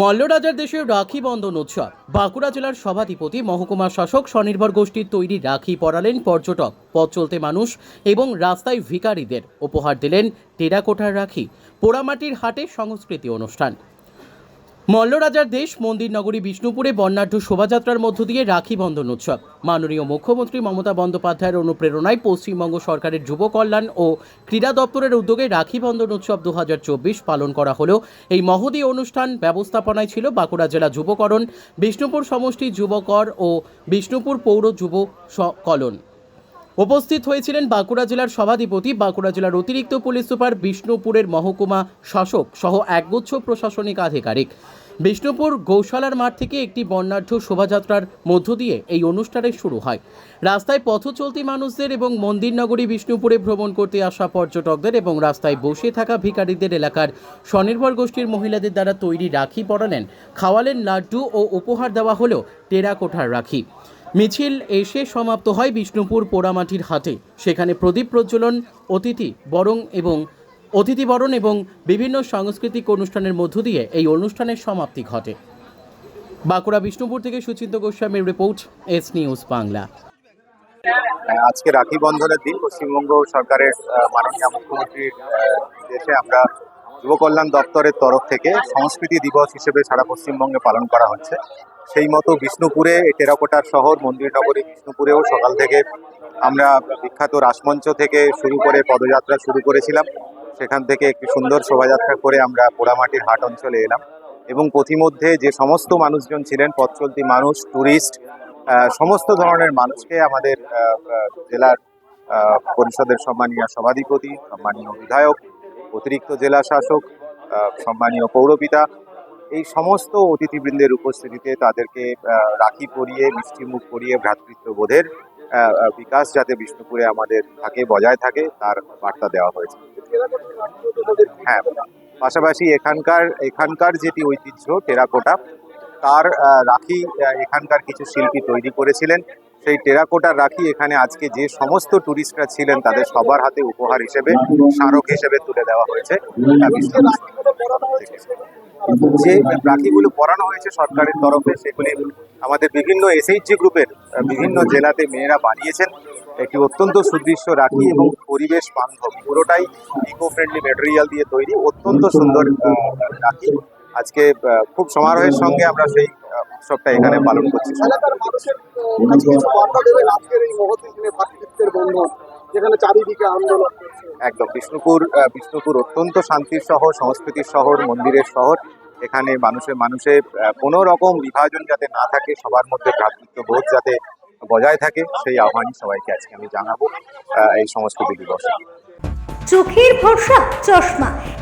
মল্লরাজার দেশে রাখি বন্ধন উৎসব। বাঁকুড়া জেলার সভাধিপতি মহকুমা শাসক স্বনির্ভর গোষ্ঠীর তৈরি রাখি পরালেন পর্যটক। পথ চলতে মানুষ এবং রাস্তায় ভিকারীদের উপহার দিলেন টেরাকোটার রাখি, পোড়ামাটির হাটে সংস্কৃতি অনুষ্ঠান। মল্লরাজার দেশ মন্দির নগরী বিষ্ণুপুরে বর্ণাঢ্য শোভাযাত্রার মধ্য দিয়ে রাখি বন্ধন উৎসব। মাননীয় মুখ্যমন্ত্রী মমতা বন্দ্যোপাধ্যায়ের অনুপ্রেরণায় পশ্চিমবঙ্গ সরকারের যুব কল্যাণ ও ক্রীড়া দপ্তরের উদ্যোগে রাখি বন্ধন উৎসব দু হাজার চব্বিশ পালন করা হলো। এই মহদী অনুষ্ঠান ব্যবস্থাপনায় ছিল বাঁকুড়া জেলা যুবকরণ, বিষ্ণুপুর সমষ্টি যুবকর ও বিষ্ণুপুর পৌর যুব কলন। উপস্থিত হয়েছিলেন বাঁকুড়া জেলার সভাধিপতি, বাঁকুড়া জেলার অতিরিক্ত পুলিশ সুপার বিষ্ণুপুরের মহকুমা শাসক সহ একগুচ্ছ প্রশাসনিক আধিকারিক। বিষ্ণুপুর গৌশালার মাঠ থেকে একটি বর্ণাঢ্য শোভাযাত্রার মধ্য দিয়ে এই অনুষ্ঠানের শুরু হয়। রাস্তায় পথ চলতি মানুষদের এবং মন্দির নগরী বিষ্ণুপুরে ভ্রমণ করতে আসা পর্যটকদের এবং রাস্তায় বসে থাকা ভিখারিদের এলাকার স্বনির্ভর গোষ্ঠীর মহিলাদের দ্বারা তৈরি রাখি পরালেন, খাওয়ালেন লাড্ডু ও উপহার দেওয়া হলো টেরাকোঠার রাখি। মিছিল এসে সমাপ্ত হয় বিষ্ণুপুর পোড়ামাটির হাটে। সেখানে প্রদীপ প্রজ্বলন, অতিথি বরং এবং অতিথি বরণ এবং বিভিন্ন সাংস্কৃতিক অনুষ্ঠানের মধ্য দিয়ে এই অনুষ্ঠানের সমাপ্তি ঘটে। বাঁকুড়া বিষ্ণুপুর থেকে সুচিন্ত গোস্বামীর রিপোর্ট, এস নিউজ বাংলা। আজকে রাখি বন্ধনের দিন পশ্চিমবঙ্গ সরকারের মাননীয় মুখ্যমন্ত্রীর নির্দেশে আমরা যুব কল্যাণ দপ্তরের তরফ থেকে সংস্কৃতি দিবস হিসেবে সারা পশ্চিমবঙ্গে পালন করা হচ্ছে। সেই মতো বিষ্ণুপুরে টেরাকোটার শহর, মন্দির নগরী বিষ্ণুপুরেও সকাল থেকে আমরা বিখ্যাত রাসমঞ্চ থেকে শুরু করে পদযাত্রা শুরু করেছিলাম। সেখান থেকে একটি সুন্দর শোভাযাত্রা করে আমরা পোড়ামাটির হাট অঞ্চলে এলাম এবং পথিমধ্যে যে সমস্ত মানুষজন ছিলেন, পথ চলতি মানুষ ট্যুরিস্ট সমস্ত ধরনের মানুষকে আমাদের জেলার পরিষদের সম্মানীয় সভাধিপতি, সম্মানীয় বিধায়ক অতিরিক্ত জেলা শাসক সম্মানীয় পৌরপিতা এই সমস্ত অতিথিবৃন্দের উপস্থিতিতে তাদেরকে রাখি পরিয়ে মিষ্টি মুখ পরিয়ে ভ্রাতৃত্ব বোধের আহ, আহ, বিকাশ যাতে বিষ্ণুপুরে আমাদের থাকে বজায় থাকে তার বার্তা দেওয়া হয়েছে। হ্যাঁ পাশাপাশি এখানকার এখানকার যেটি ঐতিহ্য টেরাকোটা তার রাখি এখানকার কিছু শিল্পী তৈরি করেছিলেন। সেই টেরাকোটার রাখি এখানে আজকে যে সমস্ত টুরিস্টরা ছিলেন তাদের সবার হাতে উপহার হিসেবে, স্মারক হিসেবে তুলে দেওয়া হয়েছে। যে রাখিগুলো পরানো হয়েছে সরকারের তরফে, সেগুলি আমাদের বিভিন্ন এসএইচজি গ্রুপের বিভিন্ন জেলাতে মেয়েরা বানিয়েছেন একটি অত্যন্ত সুদৃশ্য রাখি এবং পরিবেশ বান্ধব, পুরোটাই ইকো ফ্রেন্ডলি ম্যাটেরিয়াল দিয়ে তৈরি, অত্যন্ত সুন্দর রাখি আজকে খুব সমারোহের সঙ্গে আমরা সেই উৎসবটা এখানে পালন করছি। যেখানে চারিদিকে আন্দোলন একদম বিষ্ণুপুর বিষ্ণুপুর অত্যন্ত শান্তির শহর সংস্কৃতির শহর মন্দিরের শহর। এখানে মানুষের মানুষের কোনো রকম বিভাজন যাতে না থাকে সবার মধ্যে ভ্রাতৃত্ব বোধ যাতে বজায় থাকে সেই আহ্বানই সবাইকে আজকে আমি জানাব এই সংস্কৃতি দিবসে। চোখের ভরসা চশমা।